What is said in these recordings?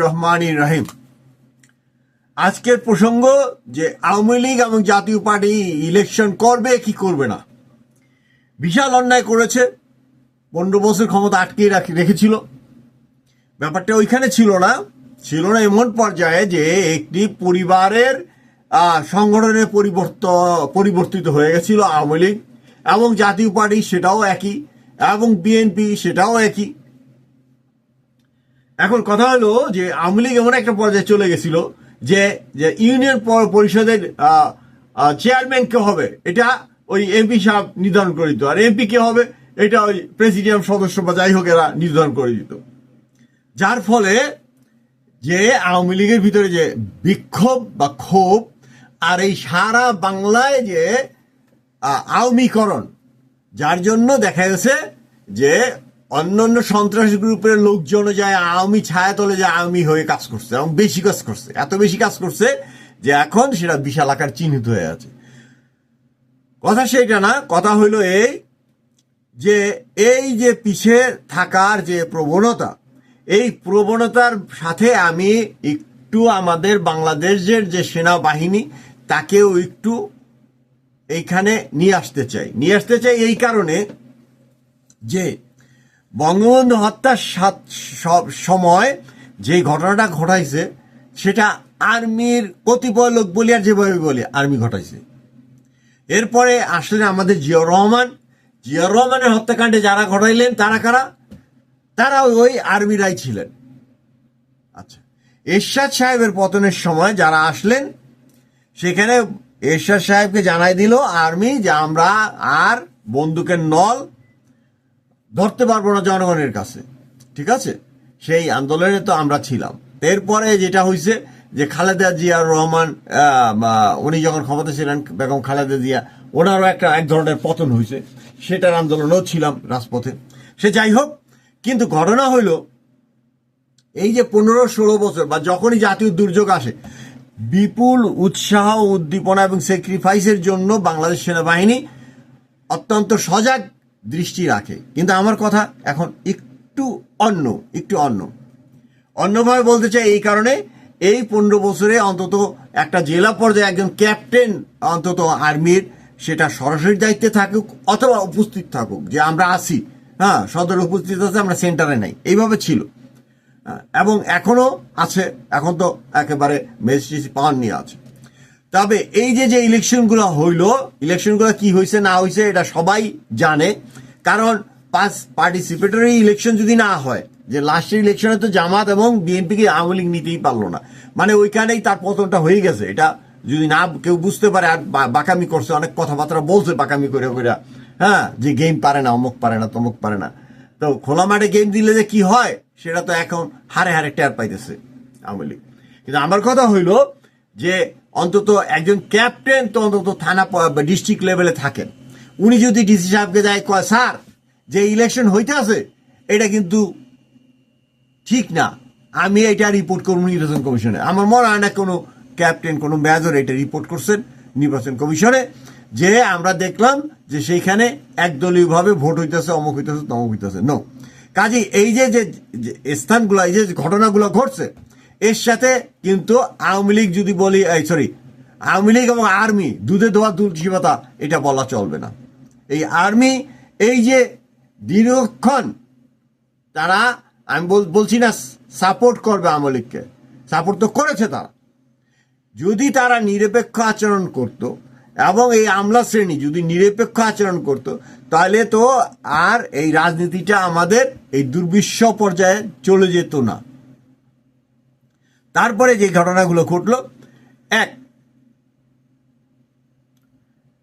রহমানির রহিম আজকের প্রসঙ্গ যে আওয়ামী লীগ এবং জাতীয় পার্টি ইলেকশন করবে, কি করবে না। বিশাল অন্যায় করেছে। পনেরো বছর ক্ষমতা আটকে রাখি, রেখেছিল। ব্যাপারটা ওইখানে ছিল না। ছিল না এমন পর্যায়ে যে একটি পরিবারের সংগঠনের পরিবর্ত, পরিবর্তিত হয়ে গেছিল আওয়ামী লীগ এবং জাতীয় পার্টি সেটাও একই এবং বিএনপি সেটাও একই। এখন কথা হলো যে আওয়ামী লীগ এমন একটা পর্যায়ে চলে গেছিল যে যে ইউনিয়ন পরিষদের চেয়ারম্যান কে হবে? এটা ওই এমপি সাহেব নির্ধারণ করে দিত। আর এমপি কে হবে? এটা ওই প্রেসিডিয়াম সদস্য বা যাই হোক এরা নির্ধারণ করে দিত। যার ফলে যে আওয়ামী লীগের ভিতরে যে বিক্ষোভ বা ক্ষোভ আর এই সারা বাংলায় যে আওয়ামীকরণ, যার জন্য দেখা গেছে যে অন্যান্য সন্ত্রাস গ্রুপের লোকজন যায়, আওয়ামী ছায়াতলে যায়, আওয়ামী হয়ে কাজ করছে, এবং বেশি কাজ করছে, এত বেশি কাজ করছে যে এখন সেটা বিশাল আকার চিহ্নিত হয়ে আছে। কথা সেইটা না, কথা হইল এই যে এই যে পিছে থাকার যে প্রবণতা, এই প্রবণতার সাথে আমি একটু আমাদের বাংলাদেশের যে সেনাবাহিনী, তাকেও একটু এইখানে নিয়ে আসতে চাই। নিয়ে আসতে চাই এই কারণে যে বঙ্গবন্ধু হত্যার সাত- সময় যে ঘটনাটা ঘটাইছে, সেটা আর্মির কতিপয় লোক বলি আর যেভাবে বলি, আর্মি ঘটাইছে। এরপরে আসলেন আমাদের জিয়াউর রহমান। জিয়াউর রহমানের হত্যাকাণ্ডে যারা ঘটাইলেন, তারা কারা? তারা ওই আর্মিরাই ছিলেন। আচ্ছা এরশাদ সাহেবের পতনের সময় যারা আসলেন, সেখানে এরশাদ সাহেবকে জানাই দিল আর্মি যে আমরা আর বন্দুকের নল ধরতে পারব না জনগণের কাছে। ঠিক আছে? সেই আন্দোলনে তো আমরা ছিলাম। এরপরে যেটা হয়েছে যে খালেদা জিয়ার রহমান উনি যখন ক্ষমতা ছিলেন বেগম খালেদা জিয়া, ওনারও একটা এক ধরনের পতন হয়েছে সেটার আন্দোলনেও ছিলাম রাজপথে। সে যাই হোক, কিন্তু ঘটনা হইল, এই যে পনেরো ষোলো বছর, বা যখনই জাতীয় দুর্যোগ আসে, বিপুল উৎসাহ, উদ্দীপনা এবং স্যাক্রিফাইসের জন্য বাংলাদেশ সেনাবাহিনী অত্যন্ত সজাগ দৃষ্টি রাখে। কিন্তু আমার কথা এখন একটু অন্য একটু অন্য। অন্যভাবে বলতে চাই এই কারণে এই পনেরো বছরে অন্তত একটা জেলা পর্যায়ে একজন ক্যাপ্টেন অন্তত আর্মির সেটা সরাসরি দায়িত্বে থাকুক অথবা উপস্থিত থাকুক যে আমরা আসি হ্যাঁ সদর উপস্থিত আছে আমরা সেন্টারে নাই। এইভাবে ছিল। হ্যাঁ, এবং এখনও আছে এখন তো একেবারে ম্যাজিস্ট্রেসি পাওয়ার নিয়ে আছে। তবে এই যে যে ইলেকশনগুলো হইল, ইলেকশনগুলো কি হয়েছে না হয়েছে এটা সবাই জানে। কারণ পাঁচ পার্টিসিপেটরি ইলেকশন যদি না হয়, যে লাস্টের ইলেকশনে তো জামাত এবং বিএনপিকে আওয়ামী লীগ নিতেই পারল না। মানে ওইখানেই তার পতনটা হয়ে গেছে। এটা যদি না, কেউ বুঝতে পারে, আর বাকামি করছে, অনেক কথাবার্তা বলছে বাকামি করে করে। হ্যাঁ যে গেম পারে না, অমুক পারে না, তমুক পারে না। তো খোলা মাঠে গেম দিলে যে কি হয়, সেটা তো এখন হারে হারে টের পাইতেছে আওয়ামী লীগ। কিন্তু আমার কথা হইল যে অন্তত একজন ক্যাপ্টেন তো অন্তত থানা ডিস্ট্রিক্ট লেভেলে থাকেন। উনি যদি ডিসি সাহেবকে যায় কয়, স্যার, যে ইলেকশন হইতে আছে, এটা কিন্তু ঠিক না। আমি এটা রিপোর্ট করব নির্বাচন কমিশনে। আমার মনে হয় না কোনো ক্যাপ্টেন, কোনো মেজর এটা রিপোর্ট করছেন নির্বাচন কমিশনে, যে আমরা দেখলাম যে সেইখানে একদলীয়ভাবে ভোট হইতেছে, অমুক হইতেছে, তমুক হইতেছে। নো কাজে এই যে যে স্থানগুলো, এই যে ঘটনাগুলো ঘটছে এর সাথে কিন্তু আওয়ামী লীগ যদি বলি সরি আওয়ামী লীগ এবং আর্মি দুধে দোয়া তুলসীপাতা এটা বলা চলবে না। এই আর্মি, এই যে দীর্ঘক্ষণ তারা, আমি বলছি না সাপোর্ট করবে আওয়ামী লীগকে সাপোর্ট তো করেছে তারা। যদি তারা নিরপেক্ষ আচরণ করত এবং এই আমলা শ্রেণি যদি নিরপেক্ষ আচরণ করত, তাহলে তো আর এই রাজনীতিটা আমাদের এই দুর্বিশ্ব পর্যায়ে চলে যেত না। তারপরে যে ঘটনাগুলো ঘটলো, এক,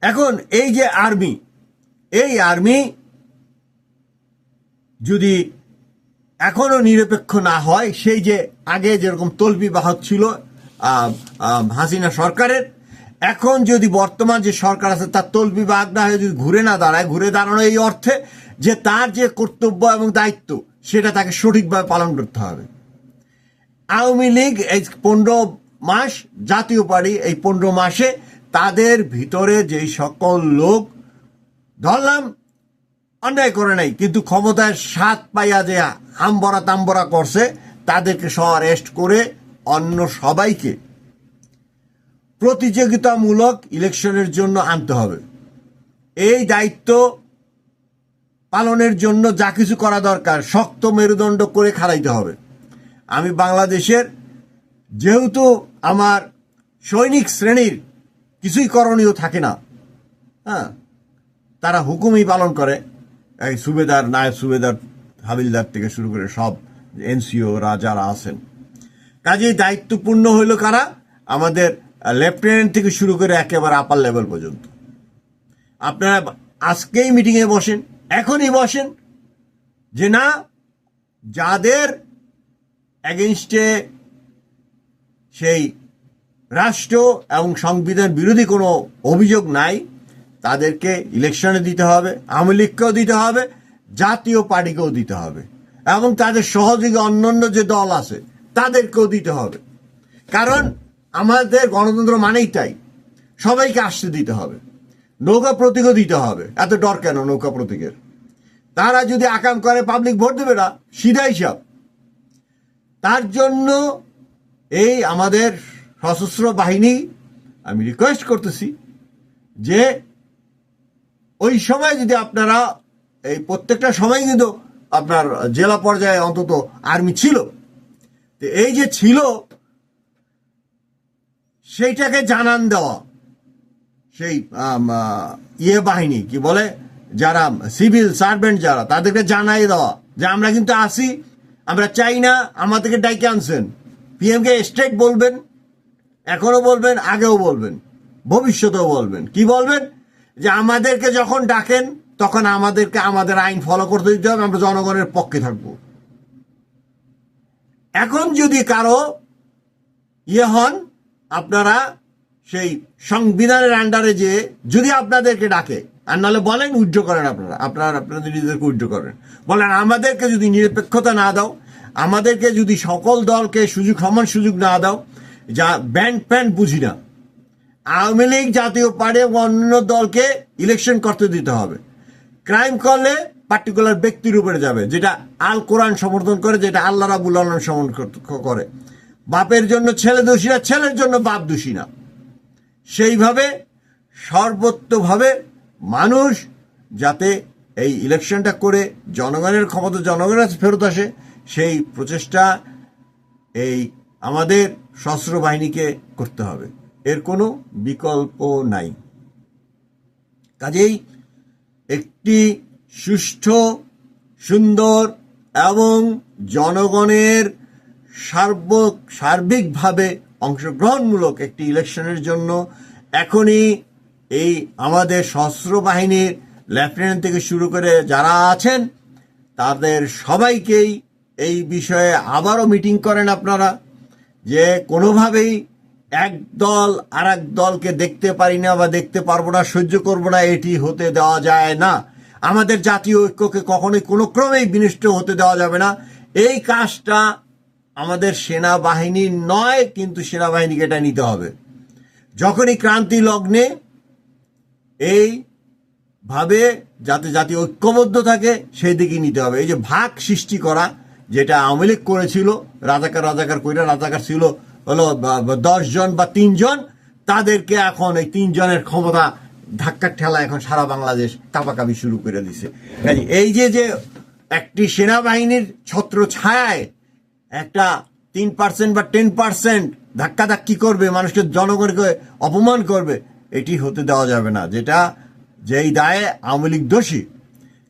এখন এই যে আর্মি, এই আর্মি যদি এখনও নিরপেক্ষ না হয়, সেই যে আগে যেরকম তলবি বাহক ছিল হাসিনা সরকারের, এখন যদি বর্তমান যে সরকার আছে, তার তলবি বাহক না হয়ে যদি ঘুরে না দাঁড়ায়, ঘুরে দাঁড়ানো এই অর্থে যে তার যে কর্তব্য এবং দায়িত্ব, সেটা তাকে সঠিকভাবে পালন করতে হবে। আওয়ামী লীগ এই পনেরো মাস জাতীয় পার্টি এই পনেরো মাসে তাদের ভিতরে যেই সকল লোক, ধরলাম, অন্যায় করে নাই, কিন্তু ক্ষমতায় সাত পাইয়া যে হামবরা তাম্বরা করছে, তাদেরকে সহ অ্যারেস্ট করে অন্য সবাইকে প্রতিযোগিতামূলক ইলেকশনের জন্য আনতে হবে। এই দায়িত্ব পালনের জন্য যা কিছু করা দরকার, শক্ত মেরুদণ্ড করে খাড়াইতে হবে। আমি বাংলাদেশের যেহেতু আমার সৈনিক শ্রেণির কিছুই করণীয় থাকে না হ্যাঁ তারা হুকুমই পালন করে। এই সুবেদার, নায়ব সুবেদার, হাবিলদার থেকে শুরু করে সব এনসিও রা যারা আছেন। কাজেই দায়িত্বপূর্ণ হইল কারা? আমাদের লেফটেন্যান্ট থেকে শুরু করে একেবারে আপার লেভেল পর্যন্ত। আপনারা আজকেই মিটিংয়ে বসেন, এখনই বসেন যে না, যাদের অ্যাগেনস্টে সেই রাষ্ট্র এবং সংবিধান বিরোধী কোনো অভিযোগ নাই। তাদেরকে ইলেকশনে দিতে হবে, আওয়ামী লীগকেও দিতে হবে, জাতীয় পার্টিকেও দিতে হবে এবং তাদের সহযোগী অন্যান্য যে দল আছে, তাদেরকেও দিতে হবে। কারণ আমাদের গণতন্ত্র মানেই তাই। সবাইকে আসতে দিতে হবে। নৌকা প্রতীকও দিতে হবে। এত ডর কেন নৌকা প্রতীকের? তারা যদি আকাম করে পাবলিক ভোট দেবে না? সিধা হিসাব তার জন্য এই আমাদের সশস্ত্র বাহিনী আমি রিকোয়েস্ট করতেছি যে ওই সময় যদি আপনারা এই প্রত্যেকটা সময় কিন্তু আপনার জেলা পর্যায়ে অন্তত আর্মি ছিল, তো এই যে ছিল, সেইটাকে জানান দেওয়া। সেই ইয়ে বাহিনী, কি বলে? যারা সিভিল সার্ভেন্ট যারা, তাদেরকে জানাই দেওয়া যে আমরা কিন্তু আসি আমরা চাই না আমাদেরকে ডাইকে আনছেন। পিএমকে স্ট্রেট বলবেন এখনও বলবেন, আগেও বলবেন, ভবিষ্যতেও বলবেন। কি বলবেন? যে আমাদেরকে যখন ডাকেন, তখন আমাদেরকে আমাদের আইন ফলো করতে দিতে হবে, আমরা জনগণের পক্ষে থাকব। এখন যদি কারও ইয়ে হন, আপনারা সেই সংবিধানের আন্ডারে যে যদি আপনাদেরকে ডাকে আর নাহলে বলেন উইড্র করেন আপনারা। আপনারা আপনাদের নিজেদেরকে উইড্র করেন। বলেন, আমাদেরকে যদি নিরপেক্ষতা না দাও, আমাদেরকে যদি সকল দলকে সুযোগ সমান সুযোগ না দাও, যা ব্যান্ড প্যান্ট বুঝি না, আওয়ামী লীগ জাতীয় এবং অন্য দলকে ইলেকশন করতে দিতে হবে। ক্রাইম করলে পার্টিকুলার ব্যক্তির উপরে যাবে, যেটা আল কোরআন সমর্থন করে, যেটা আল্লাহ রাবুল আলম সমর্থন করে। বাপের জন্য ছেলে দোষী না, ছেলের জন্য বাপ দোষী না। সেইভাবে সর্বত্রভাবে মানুষ যাতে এই ইলেকশনটা করে জনগণের ক্ষমতা, জনগণের ফেরত আসে, সেই প্রচেষ্টা এই আমাদের সশস্ত্র বাহিনীকে করতে হবে। এর কোনো বিকল্প নাই। কাজেই একটি সুষ্ঠু, সুন্দর এবং জনগণের সার্ব সার্বিকভাবে অংশগ্রহণমূলক একটি ইলেকশনের জন্য এখনই এই আমাদের সশস্ত্র বাহিনীর লেফটেন্যান্ট থেকে শুরু করে যারা আছেন, তাদের সবাইকেই এই বিষয়ে আবারও মিটিং করেন আপনারা, যে কোনোভাবেই এক দল আর এক দলকে দেখতে পারি না বা দেখতে পারব না, সহ্য করব না, এটি হতে দেওয়া যায় না। আমাদের জাতীয় ঐক্যকে কখনোই কোনো ক্রমেই বিনষ্ট হতে দেওয়া যাবে না। এই কাজটা আমাদের সেনাবাহিনীর নয়, কিন্তু সেনাবাহিনীকে এটা নিতে হবে। যখনই ক্রান্তি লগ্নে এই ভাবে যাতে জাতি ঐক্যবদ্ধ থাকে, সেই দিকে নিতে হবে। এই যে ভাগ সৃষ্টি করা, যেটা আওয়ামী লীগ করেছিল, রাজাকার রাজাকার কইরা রাজাকার ছিল, হলো দশ জন বা তিনজন, তাদেরকে এখন এই তিনজনের ক্ষমতা ধাক্কার ঠেলা এখন সারা বাংলাদেশ কাপাকাপি শুরু করে দিছে। এই যে যে একটি সেনাবাহিনীর ছত্র ছায়ায় একটা তিন পার্সেন্ট বা টেন পার্সেন্ট ধাক্কা ধাক্কি করবে, মানুষকে জনগণকে অপমান করবে এটি হতে দেওয়া যাবে না, যেটা যেই দায়ে আওয়ামী লীগ দোষী।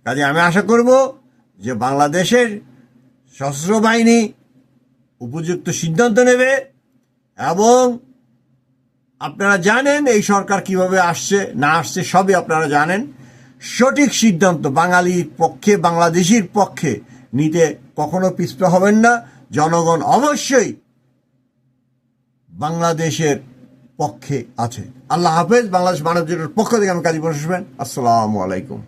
কাজে আমি আশা করব যে বাংলাদেশের সশস্ত্র বাহিনী উপযুক্ত সিদ্ধান্ত নেবে এবং আপনারা জানেন এই সরকার কীভাবে আসছে, না আসছে, সবই আপনারা জানেন। সঠিক সিদ্ধান্ত বাঙালির পক্ষে, বাংলাদেশির পক্ষে নিতে কখনো পিছপে হবেন না। জনগণ অবশ্যই বাংলাদেশের পক্ষে আছে। আল্লাহ হাফেজ বাংলাদেশ মানব জোটের পক্ষ থেকে আমি কাজী বসবেন আসসালামু আলাইকুম।